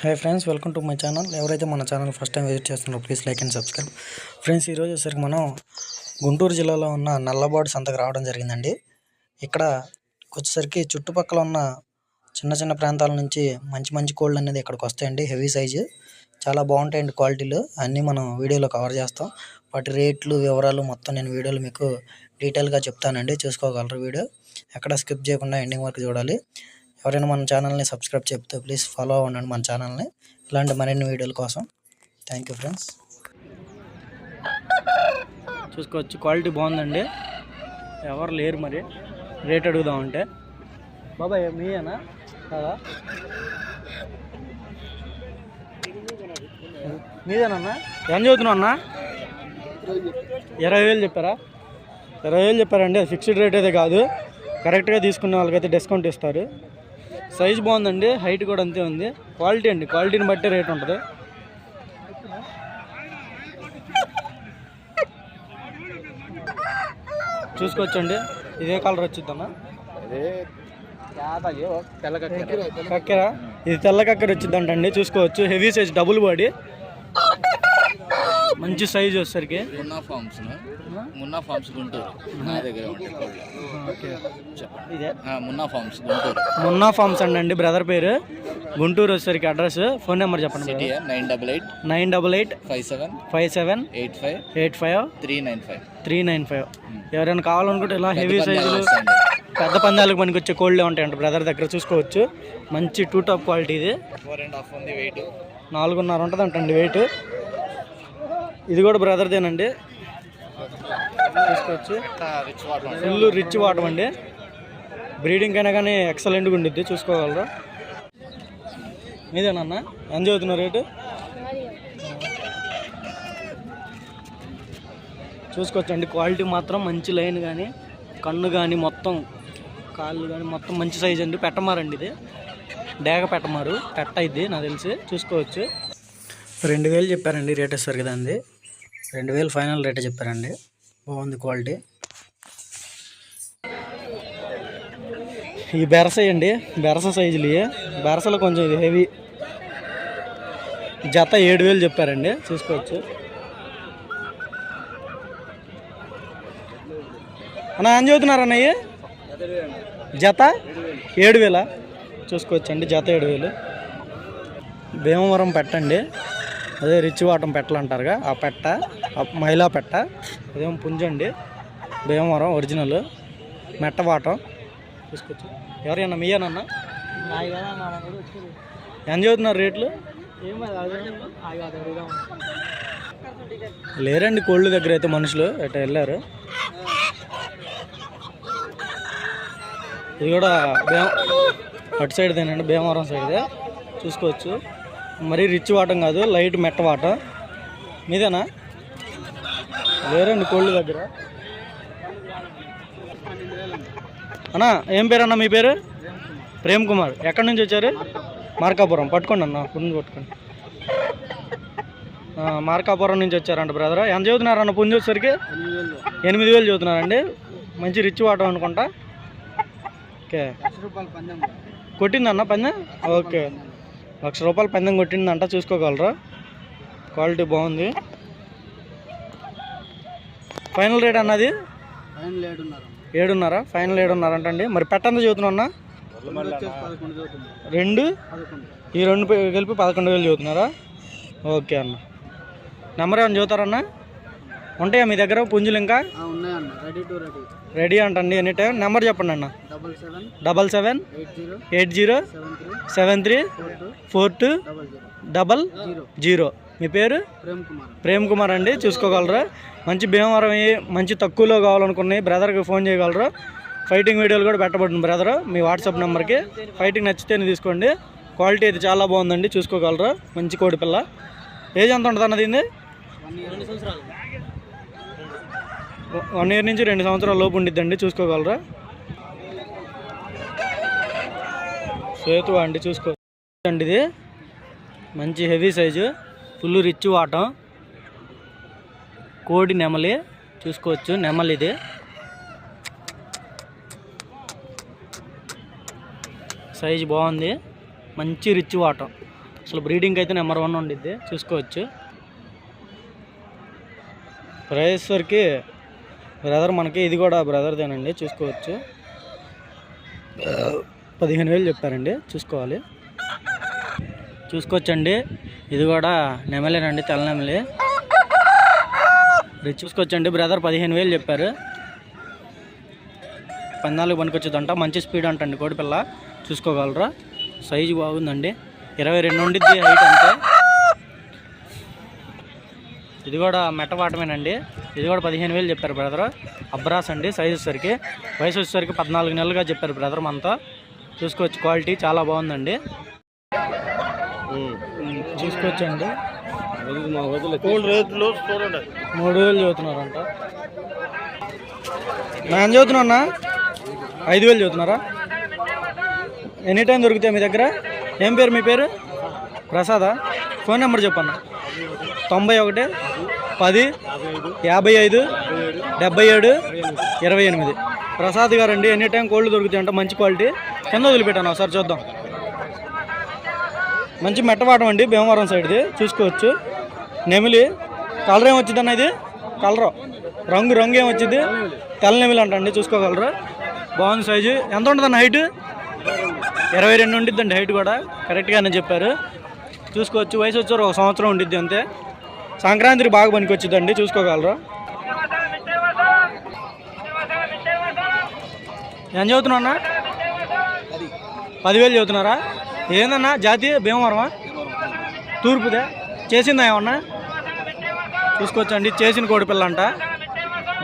Hi friends welcome to my channel ఎవరైతే మన channel first time visit చేస్తున్నారో please like and subscribe friends ఈరోజు వచ్చేసరికి మనం గుంటూరు జిల్లాలో ఉన్న నల్లబాడు సంతకు రావడం జరిగిందండి. ఇక్కడ వచ్చేసరికి చుట్టుపక్కల ఉన్న చిన్న చిన్న ప్రాంతాల నుంచి మంచి మంచి కోళ్ళు అనేది ఇక్కడికి వస్తాయండి. హెవీ సైజు చాలా బాగుంటాయండి క్వాలిటీలు. అన్నీ మనం వీడియోలో కవర్ చేస్తాం. వాటి రేట్లు వివరాలు మొత్తం నేను వీడియోలో మీకు డీటెయిల్గా చెప్తానండి. చూసుకోగలరు వీడియో. ఎక్కడ స్కిప్ చేయకుండా ఎండింగ్ వరకు చూడాలి. ఎవరైనా మన ఛానల్ని సబ్స్క్రైబ్ చెప్తే ప్లీజ్ ఫాలో అవ్వండి మన ఛానల్ని. ఇలాంటి మరిన్ని వీడియోల కోసం థ్యాంక్ యూ ఫ్రెండ్స్ చూసుకోవచ్చు క్వాలిటీ బాగుందండి. ఎవరు లేరు మరి. రేట్ అడుగుదాం అంటే. బాబాయ్ మీయేనా? కదా? మీదేనన్నా? ఏం చదువుతున్నావు అన్నా? ఇరవై వేలు చెప్పారా? ఇరవై వేలు చెప్పారండి ఫిక్స్డ్ రేట్ అయితే కాదు. కరెక్ట్గా తీసుకునే వాళ్ళకైతే డిస్కౌంట్ ఇస్తారు. సైజ్ బాగుందండి హైట్ కూడా అంతే ఉంది. క్వాలిటీ అండి క్వాలిటీని బట్టి రేట్ ఉంటుంది. చూసుకోవచ్చండి. ఇదే కలర్ కక్కెర. ఇది తెల్ల కక్కెర వచ్చిందంటండి చూసుకోవచ్చు. హెవీ సైజ్ డబుల్ బాడీ మంచి సైజ్ వచ్చేసరికి? Munna farms Munna farms Guntur. నా దగ్గర చెప్పండి. మున్నా ఫార్మ్స్ గుంటూరు. మున్నా ఫార్మ్స్ అండి బ్రదర్ పేరు. గుంటూరు వచ్చేసరికి అడ్రస్ ఫోన్ నెంబర్ చెప్పండి nine double eight. Nine double eight. Five seven. Five seven. Eight five. Eight five. Three nine five. Three nine five. ఎవరైనా కావాలనుకుంటే ఇలా హెవీ సైజులు పెద్ద పందాలకు మనకి వచ్చే కోళ్ళే ఉంటాయంట బ్రదర్ దగ్గర చూసుకోవచ్చు. మంచి టూ టాప్ క్వాలిటీ ఇది. ఫోర్ అండ్ హాఫ్ ఉంది వెయిట్ నాలుగున్నర ఉంటుంది అంటండి వెయిట్ ఇది కూడా బ్రదర్దేనండి. చూసుకోవచ్చు రిచ్ ఫుల్ రిచ్ వాటం అండి. బ్రీడింగ్ అయినా కానీ ఎక్సలెంట్గా ఉండిద్ది చూసుకోగలరు? మీదేనన్నా ఎంత చదువుతున్నారు రేటు? చూసుకోవచ్చండి క్వాలిటీ మాత్రం మంచి లైన్ కానీ కన్ను కానీ మొత్తం కాళ్ళు కానీ మొత్తం మంచి సైజ్ అండి. పెట్టమారండి ఇది. డేగ పెట్టమారు. పెట్ట ఇది నాకు తెలిసి. చూసుకోవచ్చు. రెండు వేలు చెప్పారండి రేట్ ఇస్తారు కదా అండి రెండు వేలు ఫైనల్ రేటే చెప్పారండి. బాగుంది క్వాలిటీ. ఈ బెరస అండి బెరస సైజులు ఇవి. కొంచెం ఇది హెవీ. జత ఏడు వేలు చెప్పారండి చూసుకోవచ్చు. అన్న ఏం చదువుతున్నారన్నయ్య జత ఏడు వేల? చూసుకోవచ్చండి జత ఏడు వేలు. భీమవరం పెట్టండి. అదే రిచ్ వాటం పెట్టలంటారుగా ఆ పెట్ట ఆ మైలా పెట్ట అదేమో పుంజండి భీమవరం ఒరిజినల్ మెట్ట వాటం. చూసుకోవచ్చు ఎవరైనా మీయేనన్నా ఎంత చదువుతున్నారు రేట్లు? లేరండి కోళ్ళు దగ్గర అయితే మనుషులు అట్లా వెళ్ళారు. ఇది కూడా భీమ అటు సైడ్దేనండి భీమవరం సైడ్దే చూసుకోవచ్చు. మరీ రిచ్ వాటం కాదు లైట్ మెట్ట వాటం. మీదేనా? లేరండి కోళ్ళు దగ్గర. అన్నా ఏం పేరు అన్న మీ పేరు? ప్రేమ్ కుమార్. ఎక్కడి నుంచి వచ్చారు? మార్కాపురం. పట్టుకోండి అన్న పుంజు పట్టుకోండి. మార్కాపురం నుంచి వచ్చారంట బ్రదర్. ఎంత చదువుతున్నారు అన్న పుంజు వచ్చేసరికి? ఎనిమిది వేలు చదువుతున్నారండి. మంచి రిచ్ వాటం అనుకుంటా. ఓకే. కొట్టిందన్న పందెం? ఓకే. లక్ష రూపాయలు పందెం కొట్టిందంట చూసుకోగలరా? క్వాలిటీ బాగుంది. ఫైనల్ రేట్ అన్నది? ఏడున్నర? ఫైనల్ ఏడున్నర అంటండి మరి పెట్టంత చదువుతున్నా రెండు? ఈ రెండు కలిపి పదకొండు వేలు చదువుతున్నారా? ఓకే అన్న. నెంబర్ ఏమైనా చదువుతారన్నా ఉంటాయా మీ దగ్గర పుంజులు ఇంకా? రెడీ టు రెడీ రెడీ అంటండి ఎనీ టైం? నెంబర్ చెప్పండి అన్న. Double seven double seven eight zero seven three four two double zero మీ పేరు? ప్రేమ్ కుమార్ ప్రేమ్ కుమార్ అండి. చూసుకోగలరు? మంచి భీమవరం అయ్యి మంచి తక్కువలో కావాలనుకున్నాయి బ్రదర్కి ఫోన్ చేయగలరు? ఫైటింగ్ వీడియోలు కూడా పెట్టబడుతుంది బ్రదర్. మీ వాట్సాప్ నెంబర్కి. ఫైటింగ్ నచ్చితేనే తీసుకోండి. క్వాలిటీ అయితే చాలా బాగుందండి. చూసుకోగలరు? మంచి కోడి పిల్ల. ఏజ్ ఎంత ఉంటుంది అన్నది వన్ ఇయర్ నుంచి రెండు సంవత్సరాల లోపు ఉండిద్దండి చూసుకోగలరా? సేతు అండి చూసుకో. అండి ఇది. మంచి హెవీ సైజు. ఫుల్ రిచ్ వాటం. కోడి నెమలి. చూసుకోవచ్చు నెమలి ఇది. సైజు బాగుంది. మంచి రిచ్ వాటం. అసలు బ్రీడింగ్ అయితే నెంబర్ వన్ ఉండిద్ది. చూసుకోవచ్చు. ప్రైస్ వరకు బ్రదర్ మనకి ఇది కూడా బ్రదర్దేనండి చూసుకోవచ్చు. పదిహేను వేలు చెప్పారండి చూసుకోవాలి. చూసుకోవచ్చండి ఇది కూడా నెమలేనండి తెల్ల నెమలి. ఇది చూసుకోవచ్చండి బ్రదర్ పదిహేను వేలు చెప్పారు. పద్నాలుగు పనికొచ్చేదంట మంచి స్పీడ్ అంటండి కోడిపిల్ల చూసుకోగలరా? సైజు బాగుందండి ఇరవై రెండు ఉండిద్ది హైట్ అంటే ఇది కూడా మెట్టపాటమేనండి ఇది కూడా పదిహేను వేలు చెప్పారు బ్రదర్. అబ్రాస్ అండి సైజ్ వచ్చేసరికి. వయసు వచ్చేసరికి పద్నాలుగు నెలలుగా చెప్పారు బ్రదర్ మనతో. చూసుకోవచ్చు క్వాలిటీ చాలా బాగుందండి. చూసుకోవచ్చండి. మూడు వేలు చదువుతున్నారంట. నేను చదువుతున్నా ఐదు వేలు చదువుతున్నారా? ఎనీ టైం దొరుకుతాయి మీ దగ్గర? ఏం పేరు మీ పేరు? ప్రసాదా? ఫోన్ నెంబర్ చెప్పన్న? తొంభై ఒకటి పది యాభై ఐదు డెబ్బై ఏడు ఇరవై ఎనిమిది. ప్రసాద్ గారు అండి ఎనీ టైం కోళ్ళు దొరుకుతాయంటే మంచి క్వాలిటీ. కింద వదిలిపెట్టాను ఒకసారి చూద్దాం. మంచి మెట్టవాటం అండి భీమవరం సైడ్ది. చూసుకోవచ్చు. నెమిలి. కలర్ ఏమి వచ్చింది అన్న ఇది? కలరు. రంగు రంగు ఏం వచ్చింది? తెల్ల నెమిలి అంటండి చూసుకోగలరు. బాగుంది సైజు. ఎంత ఉంటుందన్న హైట్? ఇరవై రెండు ఉండిద్దండి హైట్ కూడా. కరెక్ట్గానే చెప్పారు. చూసుకోవచ్చు వయసు వచ్చారు ఒక సంవత్సరం ఉండిద్ది అంతే. సంక్రాంతికి బాగా పనికొచ్చిద్దండి చూసుకోగలరు? ఏం చదువుతున్నావు అన్న? పదివేలు చదువుతున్నారా? ఏందన్నా జాతి భీమవరమా? తూర్పుదే. చేసిందా ఏమన్నా? చూసుకోవచ్చండి చేసిన కోడి పిల్ల అంట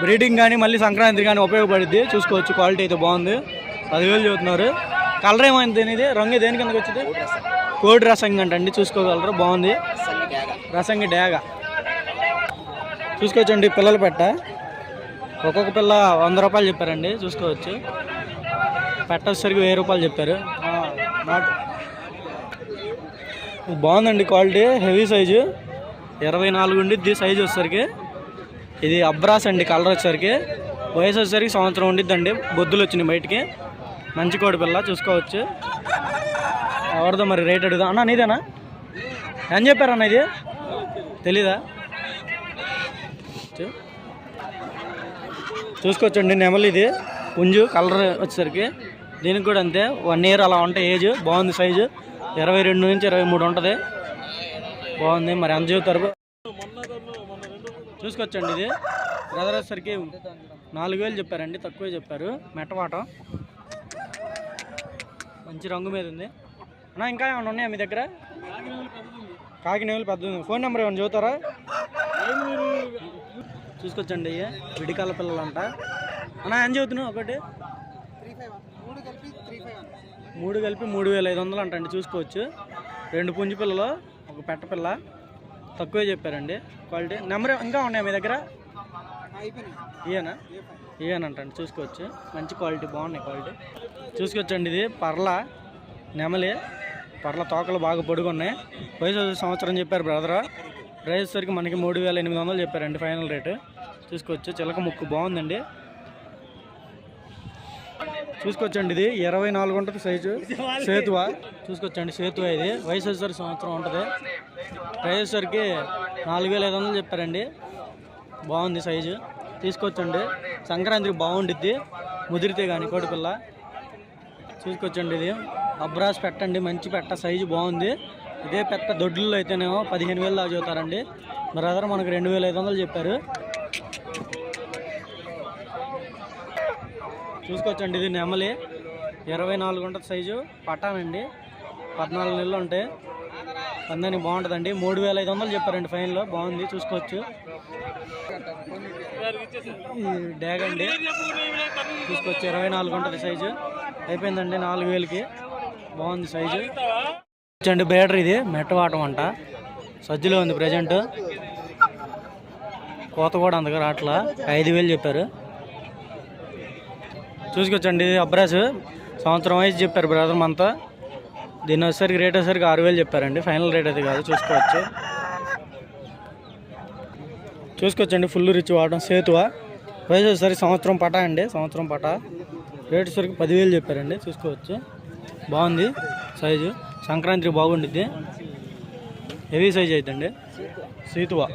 బ్రీడింగ్ కానీ మళ్ళీ సంక్రాంతి కానీ ఉపయోగపడుద్ది. చూసుకోవచ్చు క్వాలిటీ అయితే బాగుంది. పదివేలు చదువుతున్నారు. కలర్ ఏమైంది దీనిది? రంగు దేని కిందకి వచ్చింది? కోడి రసంగి అంటండి చూసుకోగలరు? బాగుంది. రసంగి డేగ చూసుకోవచ్చండి పిల్లలు పెట్ట. ఒక్కొక్క పిల్ల వంద రూపాయలు చెప్పారండి చూసుకోవచ్చు. పెట్ట వచ్చేసరికి వెయ్యి రూపాయలు చెప్పారు. బాగుందండి క్వాలిటీ హెవీ సైజు. ఇరవై నాలుగు ఉండిద్ది సైజు వచ్చేసరికి. ఇది అబ్రాస్ అండి కలర్ వచ్చేసరికి. వయసు వచ్చేసరికి సంవత్సరం ఉండిద్దండి బొద్దులు వచ్చినాయి బయటికి. మంచి కోడి పిల్ల చూసుకోవచ్చు. ఎవరిదో మరి రేట్ అడుగుదా. అన్న నీదేనా? ఏం చెప్పారన్న ఇది? తెలీదా? చూసుకోవచ్చండి నెమలి ఇది. పుంజు కలర్ వచ్చేసరికి. దీనికి కూడా అంతే. వన్ ఇయర్ అలా ఉంటాయి ఏజ్. బాగుంది సైజు ఇరవై రెండు నుంచి ఇరవై మూడు ఉంటుంది. బాగుంది. మరి ఎంత చూస్తారు చూసుకోవచ్చండి ఇది. బ్రదర్ వచ్చేసరికి నాలుగు వేలు చెప్పారండి. తక్కువే చెప్పారు. మెట్టవాటం మంచి రంగు మీద ఉంది. అన్నా ఇంకా ఏమైనా ఉన్నాయా మీ దగ్గర? కాకినేవులు పెద్ద ఫోన్ నెంబర్ ఏమైనా చదువుతారా చూసుకోవచ్చండి విడికాల పిల్లలంట. అన్నా ఏం చదువుతున్నావు ఒకటి? మూడు కలిపి మూడు వేల ఐదు వందలు అంటండి చూసుకోవచ్చు. రెండు పుంజు పిల్లలు ఒక పెట్ట పిల్ల. తక్కువే చెప్పారండి. క్వాలిటీ. నెంబర్ ఇంకా ఉన్నాయా మీ దగ్గర? ఇవేనా ఇవేనంటండి చూసుకోవచ్చు. మంచి క్వాలిటీ బాగున్నాయి క్వాలిటీ. చూసుకోవచ్చండి ఇది. పర్ల నెమలి. పర్ల తోకలు బాగా పొడుగున్నాయి. వయసు సంవత్సరం చెప్పారు బ్రదర్. ప్రైస్ సరికి మనకి మూడు వేల ఎనిమిది వందలు చెప్పారండి ఫైనల్ రేటు. చూసుకోవచ్చు. చిలక ముక్కు బాగుందండి. చూసుకోవచ్చండి ఇది. ఇరవై నాలుగు ఉంటుంది సైజు. సేతువ? చూసుకోవచ్చండి సేతువ ఇది. వయసు వచ్చేసరికి సంవత్సరం ఉంటుంది. ప్రైస్ వచ్చేసరికి నాలుగు వేల ఐదు వందలు చెప్పారండి. బాగుంది సైజు. తీసుకోవచ్చండి. సంక్రాంతికి బాగుండిద్ది. ముదిరితే కానీ కోడిపిల్ల. చూసుకోవచ్చండి ఇది. అబ్రాస్ పెట్టండి మంచి పెట్ట. సైజు బాగుంది. ఇదే పెట్ట దొడ్లలో అయితేనేమో పదిహేను వేలు దాకా చదువుతారండి. బ్రదర్ మనకు రెండు వేల ఐదు వందలు చెప్పారు. చూసుకోవచ్చండి ఇది నెమలి. ఇరవై నాలుగు ఉంటుంది సైజు. పట్టానండి పద్నాలుగు నెలలు ఉంటాయి. పందానికి బాగుంటుందండి. మూడు వేల ఐదు వందలు చెప్పారండి ఫైన్లో. బాగుంది చూసుకోవచ్చు. ఈ డ్యాగ్ అండి. చూసుకోవచ్చు ఇరవై నాలుగు ఉంటుంది సైజు. అయిపోయిందండి నాలుగు వేలకి. బాగుంది సైజు. వచ్చండి బేటర్ ఇది. మెట్టవాటం అంట. సజ్జలో ఉంది ప్రజెంట్. కోత కూడా అందుకు రాట్లా ఐదు వేలు చెప్పారు. చూసుకోవచ్చండి అబ్రాస్ సంవత్సరం వయసు చెప్పారు బ్రదర్ అంతా దీని వచ్చేసరికి రేట్ వచ్చేసరికి ఆరు వేలు చెప్పారండి. ఫైనల్ రేట్ అయితే కాదు చూసుకోవచ్చు. చూసుకోవచ్చండి ఫుల్ రిచ్ వాడడం సేతువ. వయసు వచ్చేసరికి సంవత్సరం పటా అండి సంవత్సరం పటా. రేట్ వచ్చేసరికి పదివేలు చెప్పారండి చూసుకోవచ్చు. బాగుంది సైజు సంక్రాంతికి బాగుండిద్ది. హెవీ సైజ్ అవుతుంది సీతువా.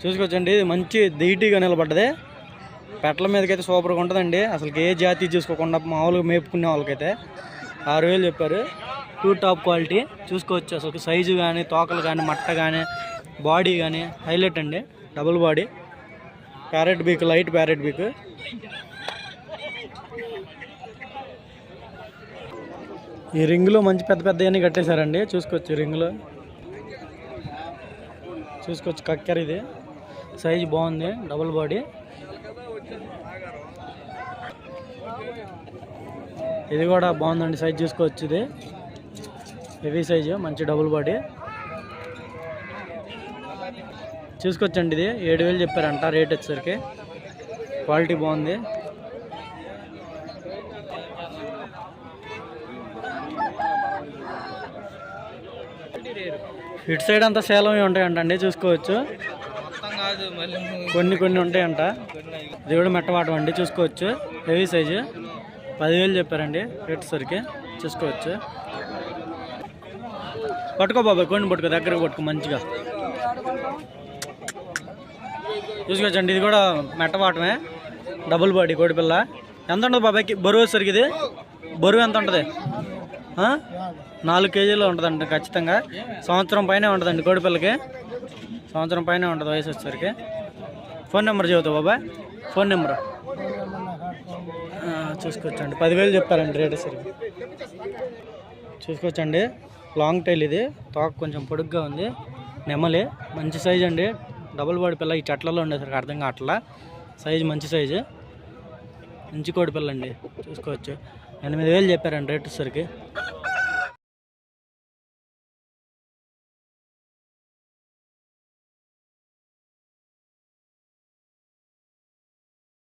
చూసుకోవచ్చండి ఇది మంచి దిగిటీగా నిలబడ్డది. పెట్టల మీదకైతే సూపర్గా ఉంటుందండి. అసలు ఏ జాతి చూసుకోకుండా మామూలుగా మేపుకునే వాళ్ళకైతే ఆరు వేలు చెప్పారు. Too top quality. చూసుకోవచ్చు అసలు సైజు కానీ తోకలు కానీ మట్ట కానీ బాడీ కానీ హైలైట్ అండి. Double body. Parrot beak light parrot beak. ఈ రింగులో మంచి పెద్ద పెద్దవన్నీ కట్టేశారండి. చూసుకోవచ్చు ఈ రింగులో. చూసుకోవచ్చు కక్కర్ ఇది సైజు బాగుంది. Double body. ఇది కూడా బాగుందండి సైజ్ చూసుకోవచ్చు ఇది. హెవీ సైజు మంచి డబుల్ బాడీ చూసుకోవచ్చండి ఇది. ఏడు వేలు చెప్పారంట రేట్ వచ్చేసరికి. క్వాలిటీ బాగుంది. ఇటు సైడ్ అంతా సేలమే ఉంటాయంట అండి చూసుకోవచ్చు. కొన్ని కొన్ని ఉంటాయంట. దేవుడు మెట్టవాటం అండి చూసుకోవచ్చు. Heavy size. పదివేలు చెప్పారండి. రేట్ సరికి చూసుకోవచ్చు. పట్టుకో బాబాయ్ కొన్ని పట్టుకో దగ్గరకు పట్టుకో మంచిగా. చూసుకోవచ్చండి. ఇది కూడా మెట్టవాటమే డబుల్ బాడీ కోడిపిల్ల ఎంత ఉంటుంది బాబాయ్కి బరువు వచ్చేసరికి ఇది? బరువు ఎంత ఉంటుంది? నాలుగు కేజీలు ఉంటుందండి ఖచ్చితంగా. సంవత్సరం పైనే ఉంటుందండి కోడిపిల్లకి సంవత్సరం పైనే ఉంటుంది వయసు వచ్చేసరికి. ఫోన్ నెంబర్ చెబుతావు బాబాయ్? Phone number. చూసుకోవచ్చండి. పదివేలు చెప్పారండి రేట్ సరికి చూసుకోవచ్చండి. లాంగ్ టైల్ ఇది. తోక కొంచెం పొడుగ్గా ఉంది. నెమలి. మంచి సైజ్ అండి. డబుల్ బాడీ పిల్ల ఈ చెట్లలో ఉండేసరికి అర్థం కావట్లా. సైజు మంచి సైజు. మంచి కోడి పిల్ల అండి. చూసుకోవచ్చు. ఎనిమిది వేలు చెప్పారండి రేట్ సరికి.